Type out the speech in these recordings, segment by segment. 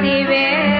Caribe.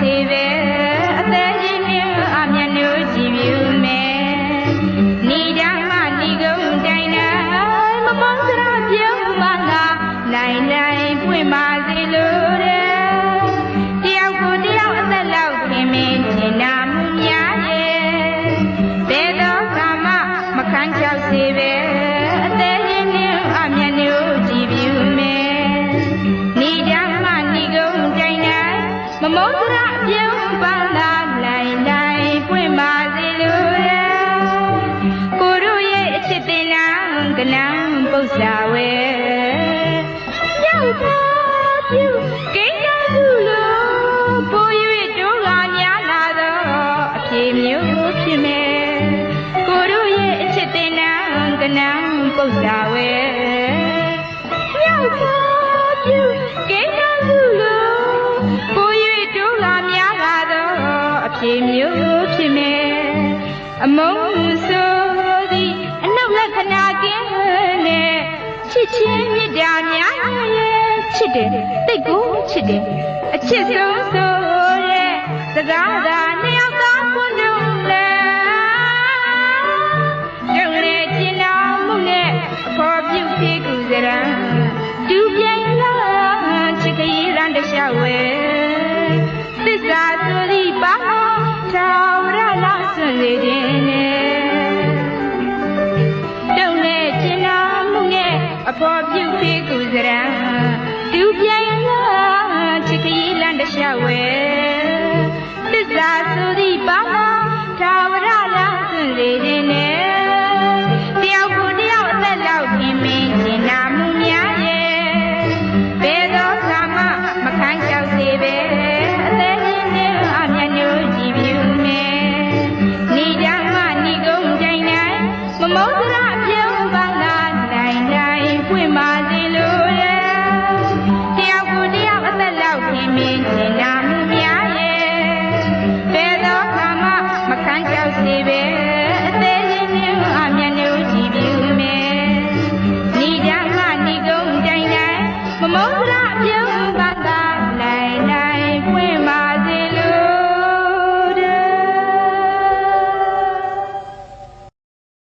se ve ဖြစ်မယ်ကိုတို့ရဲ့အချစ်တင်နာကနန်းပု္ပ္ပာဝဲရောက်ပါပြုကိန်းကားစုလို့ပို၍တို့ကများလာတော့အပြေမျိုးဖြစ်မယ်အမုန်းဆိုသည်အနှုတ်လက္ခဏာကင်းနဲ့ချစ်ချင်းမြတ်တာများရဲ့ချစ်တယ်တိတ်ကိုချစ်တယ်အချစ်ဆုံးဆိုတဲ့စကားသာနှ နဲ့အဖော်ပြုသေးကူစရံတူပြိုင်လားချစ်ကလေးရန်တခြားဝဲသစ္စာဆိုသည်ပါထာဝရလာစွန့်စေခြင်းနဲ့တုံနဲ့ကျင်နာမှုနဲ့အဖော်ပြုဖေးကူစရံတူပြိုင်လာချစ်ကလေးလန်တခြား